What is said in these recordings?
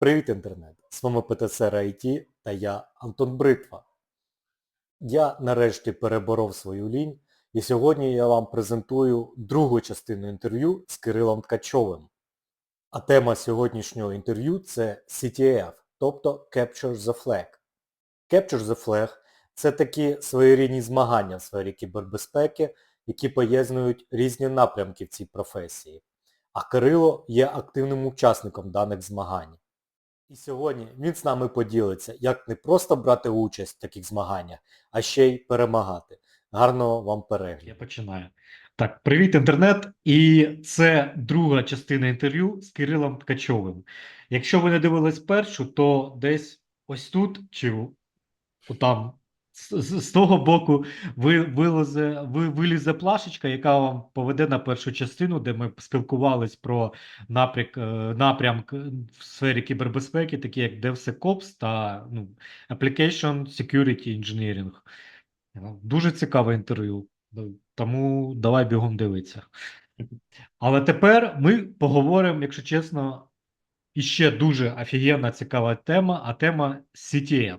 Привіт, інтернет! З вами ПТСР IT та я Антон Бритва. Я нарешті переборов свою лінь і сьогодні я вам презентую другу частину інтерв'ю з Кирилом Ткачовим. А тема сьогоднішнього інтерв'ю це CTF, тобто Capture the Flag. Capture the Flag – це такі своєрідні змагання в сфері кібербезпеки, які поєднують різні напрямки в цій професії. А Кирило є активним учасником даних змагань. І сьогодні він з нами поділиться, як не просто брати участь в таких змаганнях, а ще й перемагати. Гарного вам перегляду. Я починаю. Так, привіт, інтернет. І це друга частина інтерв'ю з Кирилом Ткачовим. Якщо ви не дивились першу, то десь ось тут чи там з, з, того боку ви, вилазе, ви, вилізе плашечка, яка вам поведе на першу частину, де ми спілкувались про напрямк, е, напрямк в сфері кібербезпеки, такі як DevSecOps та ну, Application Security Engineering. Дуже цікаве інтерв'ю, тому давай бігом дивитися. Але тепер ми поговоримо, якщо чесно, іще дуже офігенна цікава тема, а тема CTF.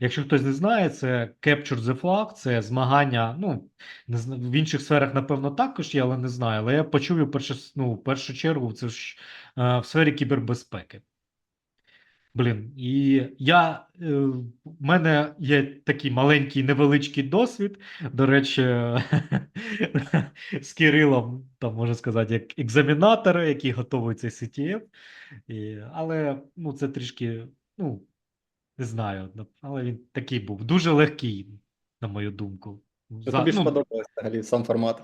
Якщо хтось не знає, це Capture the Flag, це змагання, ну, в інших сферах, напевно, також є, але не знаю. Але я почув перше, ну, в першу чергу це ж е, в сфері кібербезпеки. Блін, і я, е, в мене є такий маленький невеличкий досвід. До речі, з Кирилом, там можна сказати, як екзаменатори, які готують цей CTF. І, але ну, це трішки, ну, не знаю, але він такий був дуже легкий, на мою думку. За- тобі ну, сподобалось взагалі сам формат?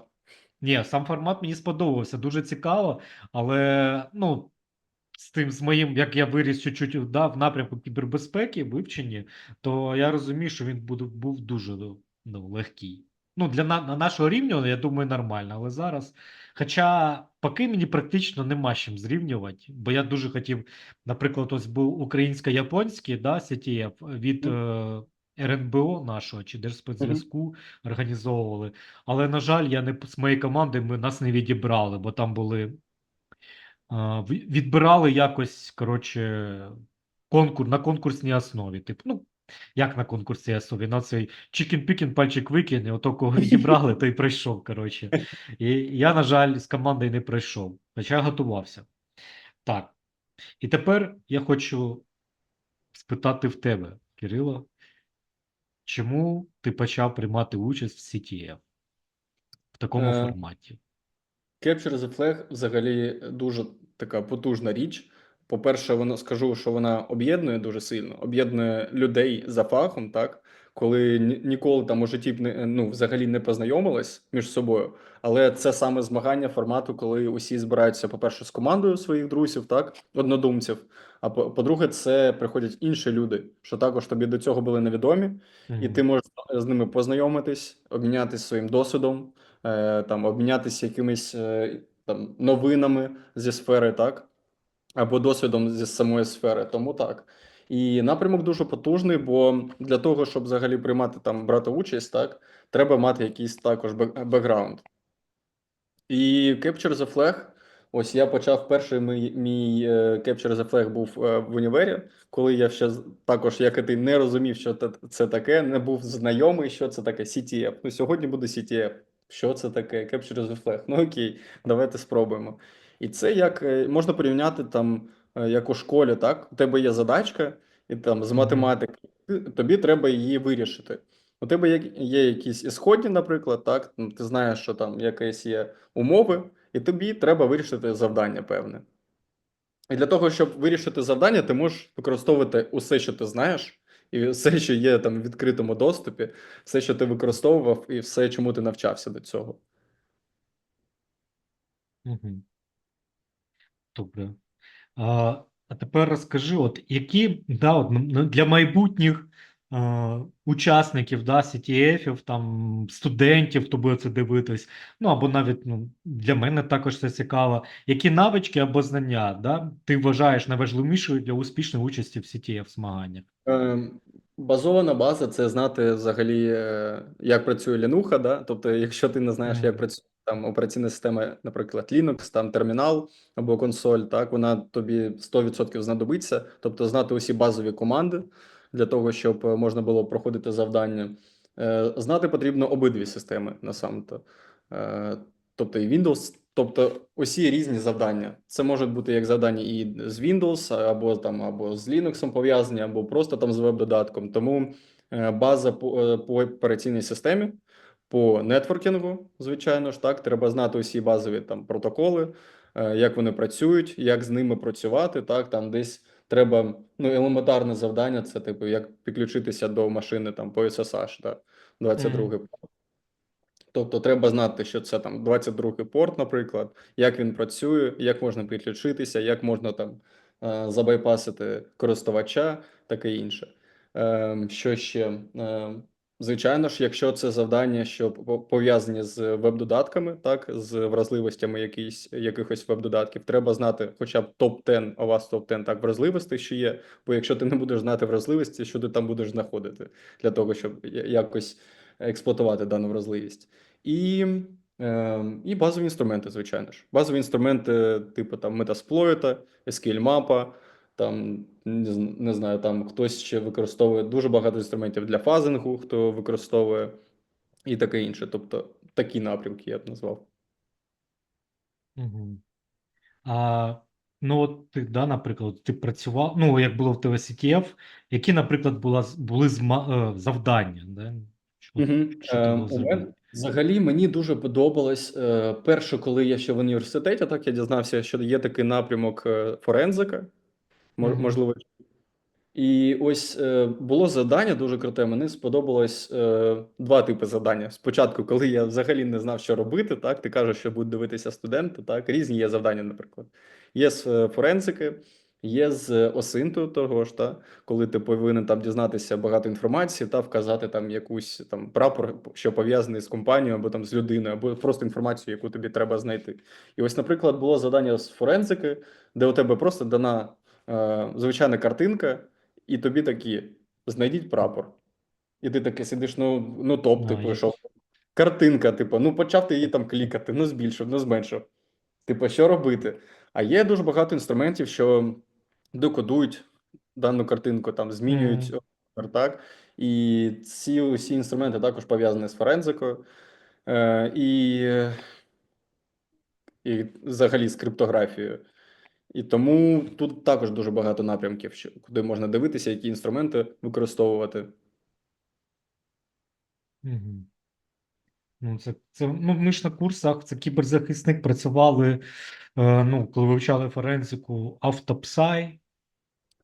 ні, сам формат мені сподобався, дуже цікаво, але ну, з тим, з моїм, як я виріс чуть-чуть да, в напрямку кібербезпеки, вивченні, то я розумію, що він буде, був дуже ну, легкий. Ну, для на, на нашого рівня, я думаю, нормально, але зараз. Хоча поки мені практично нема чим зрівнювати, бо я дуже хотів, наприклад, ось був українсько-японський да, CTF від е, РНБО нашого чи Держспецзв'язку організовували. Але, на жаль, я не з моєї команди ми нас не відібрали, бо там були. Відбирали якось, коротше, конкур, на конкурсній основі. Типу, ну, як на конкурсній основі? На цей чікін-пікін, пальчик викин, і ото кого відібрали, той пройшов. Коротше. І я, на жаль, з командою не пройшов, хоча готувався. Так. І тепер я хочу спитати в тебе, Кирило, чому ти почав приймати участь в CTF в такому Е, форматі? Capture the Flag взагалі дуже така потужна річ. По-перше, воно скажу, що вона об'єднує дуже сильно, об'єднує людей за фахом, так коли ні- ніколи там у житті б не ну взагалі не познайомились між собою. Але це саме змагання формату, коли усі збираються, по-перше, з командою своїх друзів, так, однодумців. А по- по-друге, це приходять інші люди, що також тобі до цього були невідомі. І ти можеш з ними познайомитись, обмінятися своїм досвідом, е, там, обмінятися якимись е, там, новинами зі сфери, так? Або досвідом зі самої сфери. Тому так. І напрямок дуже потужний, бо для того, щоб взагалі приймати там, брати участь, так, треба мати якийсь також бекграунд. І Capture the Flag. Ось я почав перший мій, мій е, Capture the Flag був е, в універі, коли я ще також, як і ти, не розумів, що це, це таке, не був знайомий, що це таке CTF. Ну, сьогодні буде CTF. Що це таке? Capture the Flag. Ну окей, давайте спробуємо. І це як е, можна порівняти там, е, як у школі, так? У тебе є задачка, і там з математики, тобі треба її вирішити. У тебе є, є якісь ісходні, наприклад, так? Ти знаєш, що там якісь є умови, і тобі треба вирішити завдання певне. І для того, щоб вирішити завдання, ти можеш використовувати усе, що ти знаєш, і все, що є там в відкритому доступі, все, що ти використовував, і все, чому ти навчався до цього. Мгм. Добре. А, а тепер розкажи, от які да, от, ну, для майбутніх а, учасників да, CTF-ів, там, студентів, хто буде це дивитись, ну або навіть ну, для мене також це цікаво. Які навички або знання да, ти вважаєш найважливішою для успішної участі в CTF змаганнях? Е, Базована база це знати взагалі, е, як працює лінуха, да? Тобто, якщо ти не знаєш, як працює там операційна система, наприклад, Linux, там термінал або консоль, так вона тобі 100% знадобиться. Тобто знати усі базові команди для того, щоб е, можна було проходити завдання. Е, Знати потрібно обидві системи насамто. Е, Тобто і Windows, тобто усі різні завдання. Це можуть бути як завдання і з Windows, або там, або з Linux пов'язані, або просто там з веб-додатком. Тому база по, по операційній системі, по нетворкінгу, звичайно ж, так, треба знати усі базові там протоколи, е, як вони працюють, як з ними працювати. Так, там десь треба ну, елементарне завдання, це типу, як підключитися до машини там по SSH, так, 22 Мгм. Тобто треба знати, що це там 22-й порт, наприклад, як він працює, як можна підключитися, як можна там е, забайпасити користувача, таке інше. Ем, Що ще? Звичайно ж, якщо це завдання, що по- пов'язані з веб-додатками, так, з вразливостями якісь, якихось веб-додатків, треба знати хоча б топ-10, а у вас топ-10 так вразливостей, що є. Бо якщо ти не будеш знати вразливості, що ти там будеш знаходити для того, щоб якось експлуатувати дану вразливість. І, е, і базові інструменти, звичайно ж. Базові інструменти, типу там Metasploit, SQL мапа, там не, знаю, там хтось ще використовує дуже багато інструментів для фазингу, хто використовує і таке інше. Тобто такі напрямки я б назвав. Мгм. А, ну, от ти, да, наприклад, ти працював, ну, як було в тебе CTF, які, наприклад, була, були зма, е, завдання, да? Що, Угу. що у взагалі мені дуже подобалось е, перше, коли я ще в університеті, так я дізнався, що є такий напрямок е, форензика. Можливо, І ось е, було завдання дуже круте. Мені сподобалось е, два типи завдання. Спочатку, коли я взагалі не знав, що робити, так ти кажеш, що будуть дивитися студенти. Так, різні є завдання, наприклад. Є з е, форензики, є з осинту того ж, та, коли ти повинен там дізнатися багато інформації та вказати там якусь там прапор, що пов'язаний з компанією, або там з людиною, або просто інформацію, яку тобі треба знайти. І ось, наприклад, було завдання з форензики, де у тебе просто дана е, звичайна картинка. І тобі такі, знайдіть прапор. І ти таке сидиш, ну, ну топ, А, типу, я- Картинка, типу, ну почав ти її там клікати, ну збільшив, ну зменшив. Типу, що робити? А є дуже багато інструментів, що декодують дану картинку, там змінюють Мгм. розмір, так? І ці усі інструменти також пов'язані з форензикою. Е, і, і взагалі з криптографією. І тому тут також дуже багато напрямків, куди можна дивитися, які інструменти використовувати. Ну, це, це, ну, ми ж на курсах, це кіберзахисник працювали, е, ну, коли вивчали форензику, автопсай,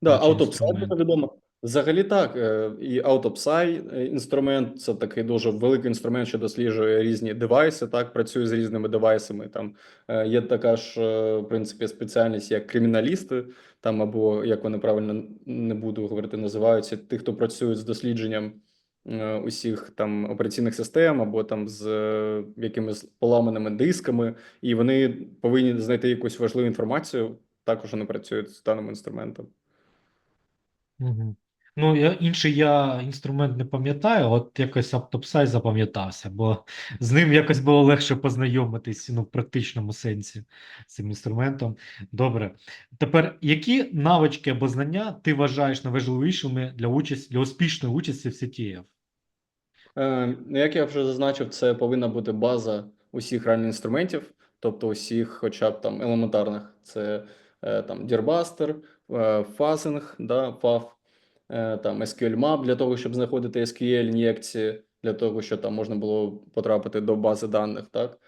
Да, автопсай це відомо. Взагалі так, е, і автопсай е, інструмент це такий дуже великий інструмент, що досліджує різні девайси, так, працює з різними девайсами. Там е, є така ж, в принципі, спеціальність, як криміналісти, там або як вони правильно не буду говорити, називаються ті, хто працюють з дослідженням усіх там операційних систем, або там з якимись поламаними дисками, і вони повинні знайти якусь важливу інформацію. Також вони працюють з даним інструментом. Угу. Ну, я, інший я інструмент не пам'ятаю, от якось автопсай запам'ятався, бо з ним якось було легше познайомитись ну, в практичному сенсі цим інструментом. Добре. Тепер, які навички або знання ти вважаєш найважливішими для участі, для успішної участі в CTF? Е, ну, Як я вже зазначив, це повинна бути база усіх реальних інструментів, тобто усіх, хоча б там елементарних. Це е, там Dirbuster, е, фазинг, да, е, там SQL Map для того, щоб знаходити SQL ін'єкції, для того, щоб там можна було потрапити до бази даних. Так?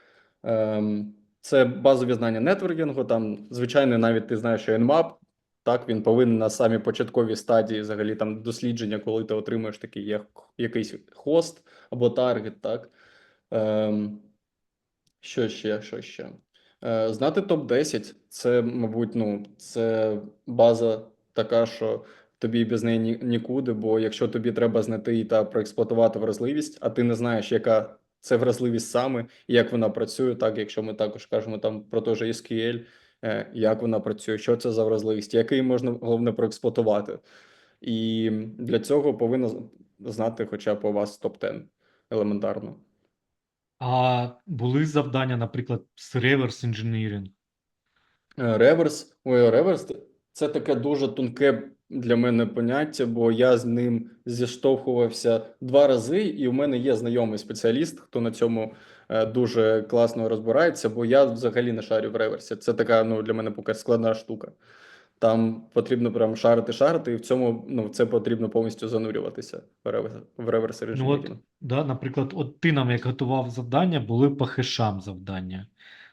Ем, Це базові знання нетворкінгу. Там, звичайно, навіть ти знаєш, що Nmap, так, він повинен на самій початковій стадії взагалі там дослідження, коли ти отримуєш такий як якийсь хост або таргет, так. Ем, що ще, що ще? Е, знати топ-10 це, мабуть, ну, це база така, що тобі без неї ні- нікуди, бо якщо тобі треба знайти та проексплуатувати вразливість, а ти не знаєш, яка це вразливість саме, і як вона працює, так, якщо ми також кажемо там про той же SQL, е, як вона працює, що це за вразливість, який можна головне проексплуатувати. І для цього повинно знати хоча б у вас топ-10 елементарно. А були завдання, наприклад, з реверс інженірінг? Реверс, ой, реверс це таке дуже тонке для мене поняття, бо я з ним зіштовхувався два рази, і в мене є знайомий спеціаліст, хто на цьому е, дуже класно розбирається, бо я взагалі не шарю в реверсі. Це така ну, для мене поки складна штука. Там потрібно прям шарити, шарити, і в цьому ну, це потрібно повністю занурюватися в реверс, в реверс Ну, от, да, наприклад, от ти нам як готував завдання, були по хешам завдання.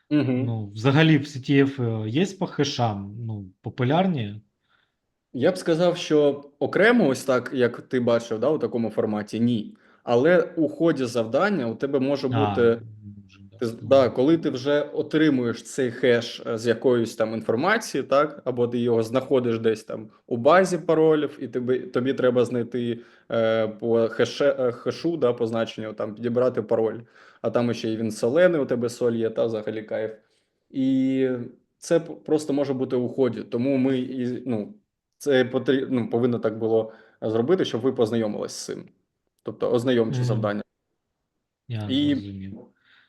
Угу. Ну, взагалі в CTF е, є по хешам, ну, популярні? Я б сказав, що окремо, ось так, як ти бачив, да, у такому форматі, ні. Але у ході завдання у тебе може бути. може, Ти, да, коли ти вже отримуєш цей хеш е, з якоюсь там інформації, так, або ти його знаходиш десь там у базі паролів, і тобі, тобі треба знайти е, по хеше, е, хешу, да, по значенню, там, підібрати пароль, а там ще й він солений, у тебе соль є, та взагалі кайф. І це просто може бути у ході. Тому ми і, ну, це потрібно, ну, повинно так було зробити, щоб ви познайомились з цим. Тобто ознайомчі Мгм. завдання. Я І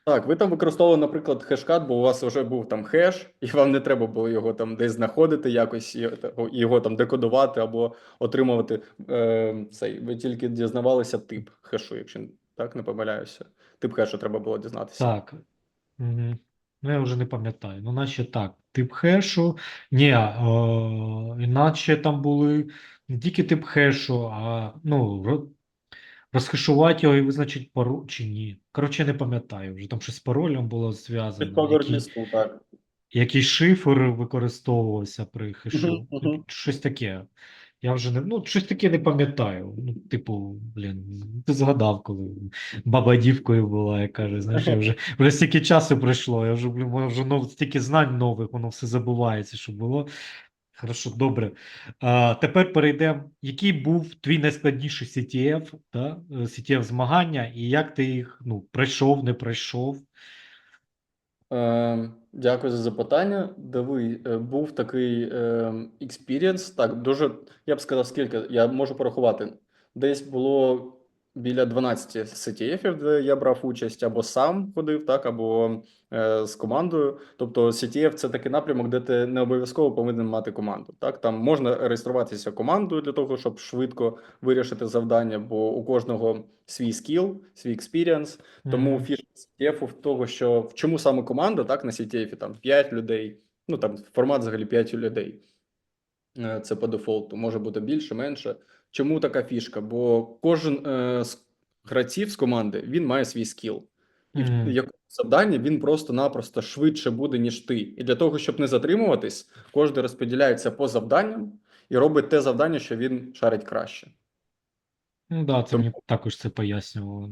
так, ви там використовували, наприклад, хешкат, бо у вас вже був там хеш, і вам не треба було його там десь знаходити, якось його там декодувати або отримувати е, цей. Ви тільки дізнавалися тип хешу, якщо так не помиляюся. Тип хешу треба було дізнатися. Так. Угу. Ну, я вже не пам'ятаю. Ну, наче так. Тип хешу. Ні, о, іначе там були не тільки тип хешу, а ну, ро- розхешувати його і визначити пароль чи ні. Коротше, не пам'ятаю. Вже там щось з паролем було зв'язано. Який, так. який шифр використовувався при хешу. Мгм. Щось таке. Я вже не, ну, щось таке не пам'ятаю. Ну, типу, блін, ти згадав, коли баба дівкою була, я каже, знаєш, я вже, вже стільки часу пройшло, я вже, блін, вже нов, стільки знань нових, воно все забувається, що було. Хорошо, добре. А, тепер перейдемо. Який був твій найскладніший CTF, да? е, CTF змагання, і як ти їх ну, пройшов, не пройшов? Е, дякую за запитання. Диви, е, був такий експірієнс. Так, дуже, я б сказав, скільки, я можу порахувати. Десь було біля 12 CTF-ів, де я брав участь, або сам ходив, так, або е, з командою. Тобто CTF – це такий напрямок, де ти не обов'язково повинен мати команду. Так, там можна реєструватися командою для того, щоб швидко вирішити завдання, бо у кожного свій скіл, свій experience. Тому Мгм. фішка CTF в того, що в чому саме команда, так, на CTF там 5 людей, ну там формат взагалі 5 людей. Е, Це по дефолту, може бути більше, менше. Чому така фішка? Бо кожен е, з гравців з команди він має свій скіл. І в Мгм. якому завданні він просто-напросто швидше буде, ніж ти. І для того, щоб не затримуватись, кожен розподіляється по завданням і робить те завдання, що він шарить краще. Ну, да, це Тому- мені також це пояснювало.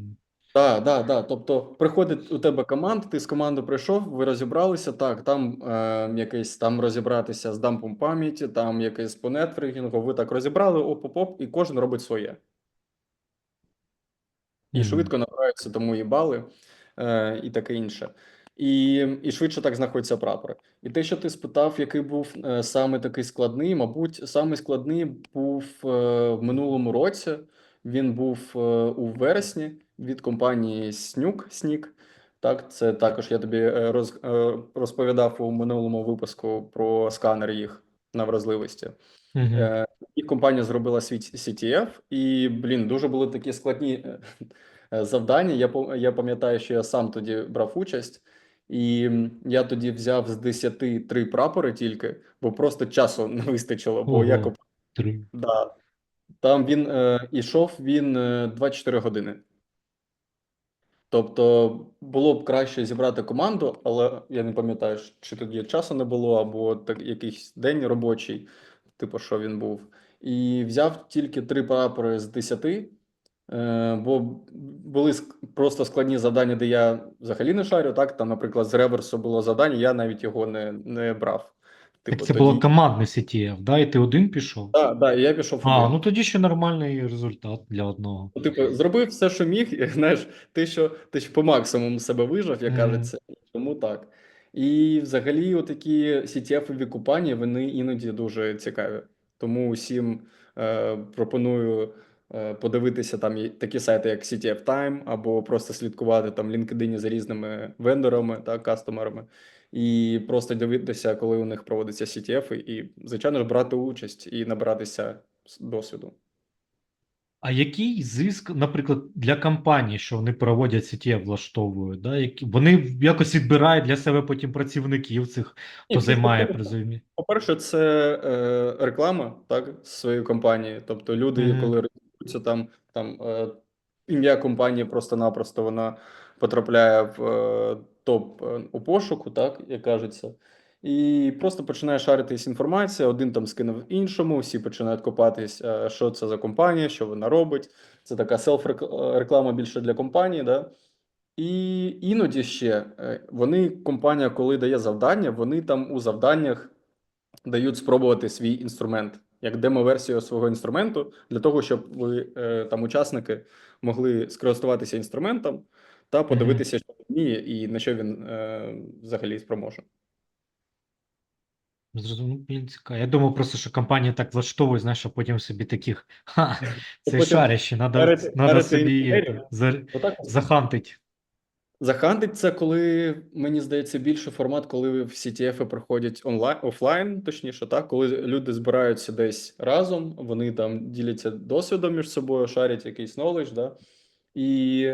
Так, да, да. Тобто приходить у тебе команда, ти з команди прийшов, ви розібралися. Так, там е, якийсь там розібратися з дампом пам'яті, там якийсь по нетворкінгу, ви так розібрали, оп-оп-оп, і кожен робить своє. І Мгм. швидко набираються тому і бали, е, і таке інше. І, і швидше так знаходяться прапори. І те, що ти спитав, який був е, саме такий складний, мабуть, саме складний був е, в минулому році. Він був е, у вересні від компанії Снюк Снік. Так, це також я тобі е, роз, е, розповідав у минулому випуску про сканер їх на вразливості. Е, І компанія зробила свій CTF, і, блін, дуже були такі складні завдання. Я, я пам'ятаю, що я сам тоді брав участь, і я тоді взяв з 10 три прапори тільки, бо просто часу не вистачило, бо я коп... Три. да. Там він е, ішов він е, 24 години. Тобто було б краще зібрати команду, але я не пам'ятаю, чи тоді часу не було, або так, якийсь день робочий, типу, що він був. І взяв тільки три прапори з 10, е, бо були просто складні завдання, де я взагалі не шарю. Так, там, наприклад, з реверсу було завдання, я навіть його не, не брав. Так Типу, це тоді... було командне CTF, да? І ти один пішов? Так, да, і я пішов А, один. ну тоді ще нормальний результат для одного. Ну, Типу, зробив все, що міг, і, знаєш, ти що, ти що по максимуму себе вижав, як Мгм. кажеться, тому так. І взагалі, отакі CTF-ові купання, вони іноді дуже цікаві. Тому усім е, пропоную е, подивитися там такі сайти, як CTF Time, або просто слідкувати там LinkedIn за різними вендорами та кастомерами, і просто дивитися, коли у них проводяться CTF, і, звичайно ж, брати участь і набиратися досвіду. А який зиск, наприклад, для компаній, що вони проводять CTF, влаштовують, да? Які... Вони якось відбирають для себе потім працівників цих, хто це займає призові. По-перше, це е, реклама, так, своєї компанії. Тобто люди, Мгм. коли реєструються там, там е, ім'я компанії просто-напросто вона потрапляє в е, топ е, у пошуку, так, як кажеться. І просто починає шаритись інформація, один там скинув іншому, всі починають копатись, е, що це за компанія, що вона робить. Це така селф-реклама більше для компанії, да? І іноді ще е, вони, компанія, коли дає завдання, вони там у завданнях дають спробувати свій інструмент, як демо-версію свого інструменту, для того, щоб ви там учасники могли скористуватися інструментом та подивитися, що вміє і на що він е, взагалі спроможен. Зрозуміло, блін, цікаво. Я думав просто, що компанії так влаштовують, знаєш, а потім собі таких, ха, це шарящі, надо, шарити- надо собі е, за, Отак захантить. Захантить це коли, мені здається, більше формат, коли в CTF проходять онлайн, офлайн, точніше, так, коли люди збираються десь разом, вони там діляться досвідом між собою, шарять якийсь knowledge, да, і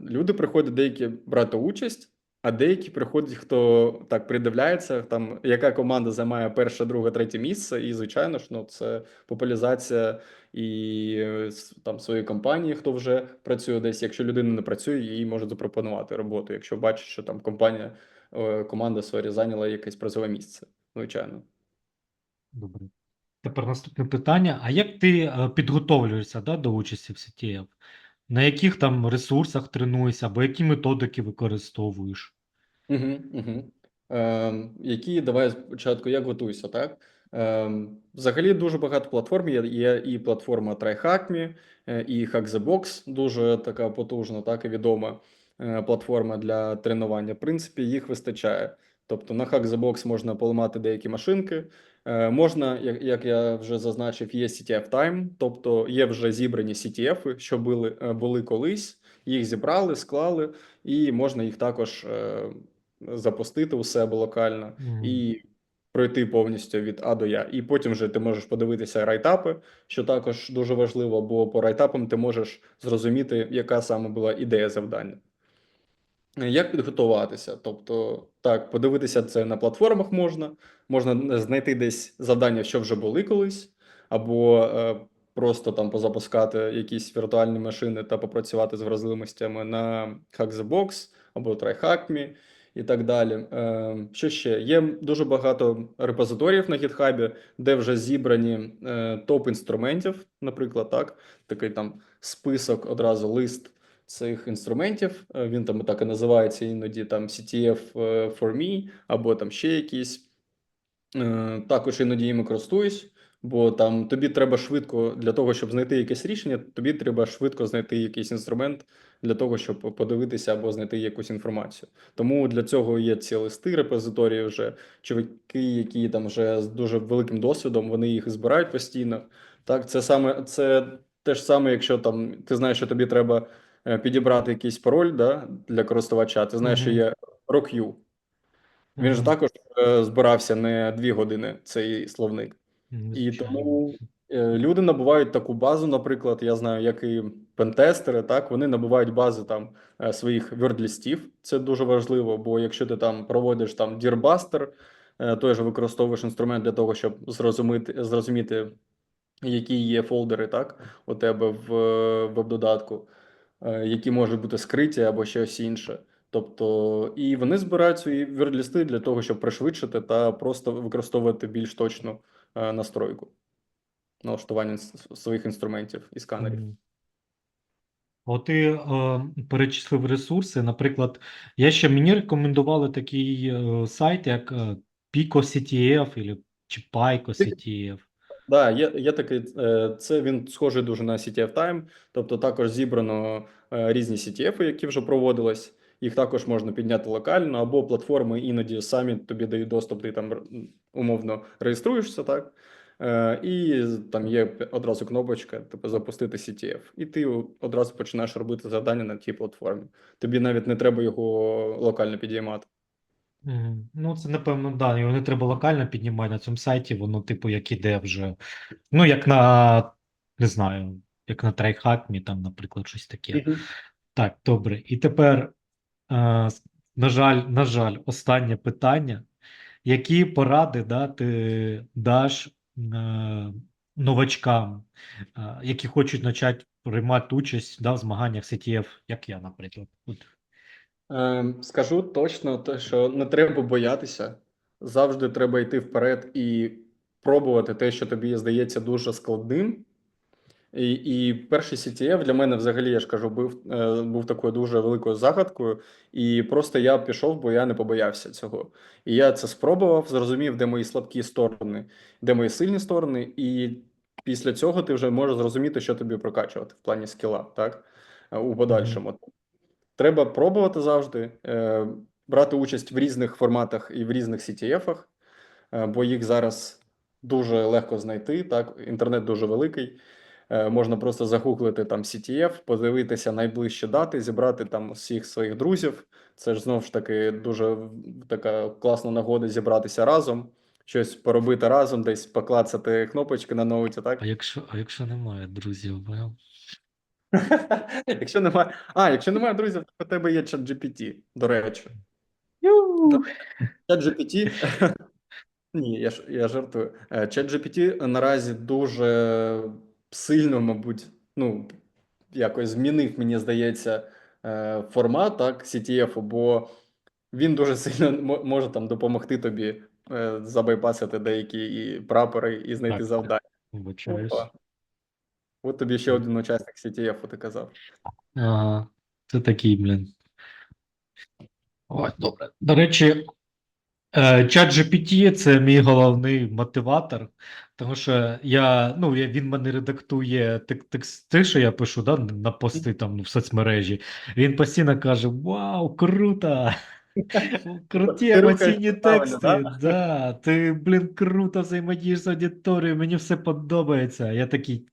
люди приходять деякі брати участь, а деякі приходять, хто так придивляється, там яка команда займає перше, друге, третє місце, і звичайно ж, ну це популяризація і е, там своєї компанії, хто вже працює десь. Якщо людина не працює, їй можуть запропонувати роботу. Якщо бачить, що там компанія, е, команда своя зайняла якесь призове місце, звичайно. Добре. Тепер наступне питання. А як ти е, підготовлюєшся да, до участі в CTF? На яких там ресурсах тренуєшся, або які методики використовуєш? Угу, угу. Ем, які давай спочатку як готуюся, так? Ем, взагалі дуже багато платформ є. Є і платформа TryHackMe, е, і HackTheBox, дуже така потужна, так і відома е, платформа для тренування. В принципі, їх вистачає. Тобто на HackTheBox можна поламати деякі машинки. Е, можна, як, я вже зазначив, є CTF Time, тобто є вже зібрані CTF, що були, е, були колись, їх зібрали, склали, і можна їх також е, запустити у себе локально і пройти повністю від А до Я. І потім вже ти можеш подивитися райтапи, що також дуже важливо, бо по райтапам ти можеш зрозуміти, яка саме була ідея завдання. Як підготуватися? Тобто, так, подивитися це на платформах можна, можна знайти десь завдання, що вже були колись, або е, просто там позапускати якісь віртуальні машини та попрацювати з вразливостями на Hack the Box або TryHackMe і так далі. Е, що ще? Є дуже багато репозиторіїв на GitHub, де вже зібрані е, топ інструментів, наприклад, так, такий там список, одразу лист цих інструментів. Е, Він там так і називається іноді там CTF е, for me, або там ще якісь. Е, Також іноді їм користуюсь, бо там тобі треба швидко для того, щоб знайти якесь рішення, тобі треба швидко знайти якийсь інструмент для того, щоб подивитися або знайти якусь інформацію. Тому для цього є ці листи, репозиторії вже чоловіки, які там вже з дуже великим досвідом, вони їх збирають постійно. Так, це саме це те ж саме, якщо там ти знаєш, що тобі треба підібрати якийсь пароль да, для користувача, ти знаєш, що є RockU. Він ж також е, збирався не дві години, цей словник. І тому е, люди набувають таку базу, наприклад, я знаю, як і пентестери, так, вони набувають бази там е, своїх вердлістів. Це дуже важливо, бо якщо ти там проводиш там е, той же використовуєш інструмент для того, щоб зрозуміти, зрозуміти, які є фолдери, так, у тебе в е, веб-додатку, е, які можуть бути скриті або щось інше. Тобто, і вони збирають свої вердлісти для того, щоб пришвидшити та просто використовувати більш точну е, настройку налаштування своїх інструментів і сканерів. От ти е, перечислив ресурси. Наприклад, я ще мені рекомендували такий е, сайт, як е, Pico CTF чи Pico CTF. Да, є, є такий, е, це він схожий дуже на CTF Time, тобто також зібрано е, різні CTF, які вже проводились. Їх також можна підняти локально, або платформи іноді самі тобі дають доступ, ти там умовно реєструєшся, так? Е, і там є одразу кнопочка, типу, запустити CTF. І ти одразу починаєш робити завдання на тій платформі. Тобі навіть не треба його локально підіймати. Мгм. Ну, це напевно, да. Його не треба локально піднімати на цьому сайті, воно, типу, як іде вже. Ну, як на, не знаю, як на TryHackMe, там, наприклад, щось таке. Так, добре. І тепер, е, с- на жаль, на жаль, останнє питання. Які поради да, ти даш е, новачкам, е, які хочуть почати приймати участь да, в змаганнях CTF, як я, наприклад? От. Е, Скажу точно те, що не треба боятися. Завжди треба йти вперед і пробувати те, що тобі здається дуже складним. І, і перший CTF для мене взагалі, я ж кажу, був, е, був такою дуже великою загадкою. І просто я пішов, бо я не побоявся цього. І я це спробував, зрозумів, де мої слабкі сторони, де мої сильні сторони. І після цього ти вже можеш зрозуміти, що тобі прокачувати в плані скіла, так? е, У подальшому. Треба пробувати завжди, е, брати участь в різних форматах і в різних CTF-ах, е, бо їх зараз дуже легко знайти. Так, інтернет дуже великий. Е, можна просто загуглити там CTF, подивитися найближчі дати, зібрати там всіх своїх друзів. Це ж знову ж таки дуже така класна нагода зібратися разом, щось поробити разом, десь поклацати кнопочки на ноуті, так? А якщо, а якщо немає друзів, Well, Якщо немає. А, якщо немає друзів, то у тебе є чат GPT, до речі. Чат GPT. Ні, я, ж- я жартую. Е, Чат GPT наразі дуже сильно, мабуть, ну, якось змінив, мені здається, е, формат так, CTF, бо він дуже сильно мо- може там допомогти тобі е, забайпасити деякі і прапори і знайти Так. завдання. вибачаюсь. От тобі ще один учасник CTF, ти казав. Ага, це такий, блін. Ой, добре. До речі, е, ChatGPT – це мій головний мотиватор, тому що я, ну, я, він мене редактує тек- тексти, що я пишу, да, на пости там в соцмережі. Він постійно каже: Вау, круто! Круті емоційні тексти. да? Да, ти, блін, круто взаємодієш з аудиторією, мені все подобається. Я такий.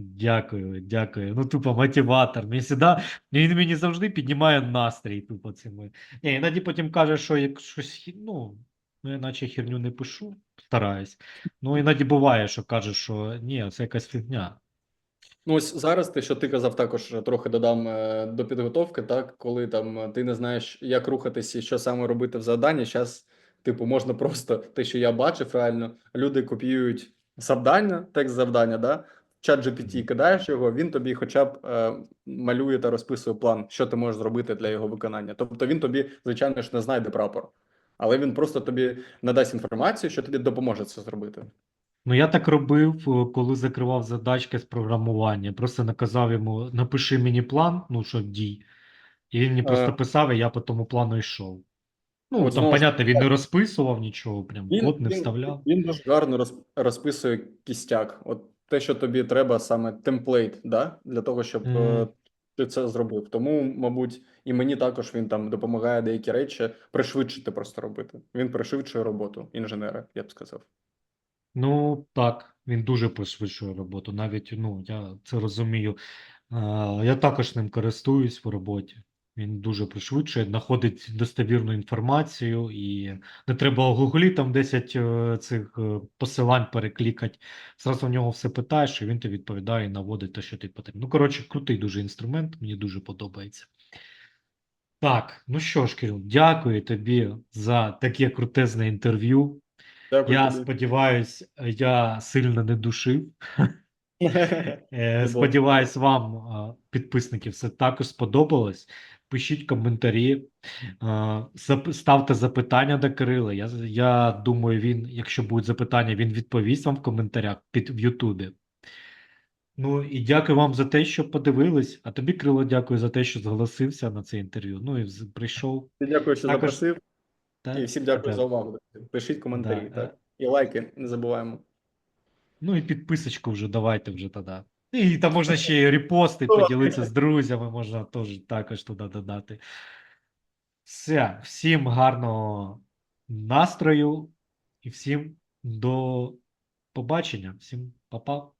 Дякую, дякую. Ну, тупо мотиватор. Мені всегда, він мені завжди піднімає настрій, тупо цими. Ні, іноді потім каже, що як щось, хі- ну, ну, я наче херню не пишу, стараюсь. Ну, іноді буває, що каже, що ні, це якась фігня. Ну, ось зараз те, що ти казав, також трохи додам е, до підготовки, так, коли там е, ти не знаєш, як рухатися і що саме робити в завданні. Зараз, типу, можна просто те, що я бачив, реально, люди копіюють завдання, текст завдання, да, чат GPT кидаєш його, він тобі хоча б е, малює та розписує план, що ти можеш зробити для його виконання. Тобто він тобі, звичайно ж, не знайде прапор, але він просто тобі надасть інформацію, що тобі допоможе це зробити. Ну, я так робив, е, коли закривав задачки з програмування. Просто наказав йому, напиши мені план, ну, що дій. І він мені просто Е. писав, і я по тому плану йшов. Ну, От там, знову понятно, він не розписував нічого, прям код не вставляв. Він дуже гарно роз, розписує кістяк. От те, що тобі треба, саме темплейт, да? для того, щоб е, ти це зробив. Тому, мабуть, і мені також він там допомагає деякі речі пришвидшити просто робити. Він пришвидшує роботу інженера, я б сказав. Ну, так, він дуже пришвидшує роботу. Навіть, ну, я це розумію. Я також ним користуюсь в роботі. Він дуже пришвидшує, знаходить достовірну інформацію, і не треба у Гуглі там 10 е, цих е, посилань переклікати. Зразу в нього все питаєш, і він тобі відповідає і наводить те, що тобі потрібно. Ну, коротше, крутий дуже інструмент, мені дуже подобається. Так, ну що ж, Кирил, дякую тобі за таке крутезне інтерв'ю. Дякую Я тобі. сподіваюсь, я сильно не душив. Е, Сподіваюсь, вам, підписники, все також сподобалось. Пишіть коментарі, е, ставте запитання до Кирила. Я, я думаю, він, якщо будуть запитання, він відповість вам в коментарях під в Ютубі. Ну і дякую вам за те, що подивились. А тобі, Кирило, дякую за те, що зголосився на це інтерв'ю. Ну і прийшов. Дякую, що Також- запросив. Та, І всім дякую тебе. за увагу. Пишіть коментарі, Да, так. І лайки, не забуваємо. Ну і підписочку вже давайте вже тоді. І там можна ще й репости поділитися з друзями, можна теж також туди додати. Все, всім гарного настрою і всім до побачення, всім па-па.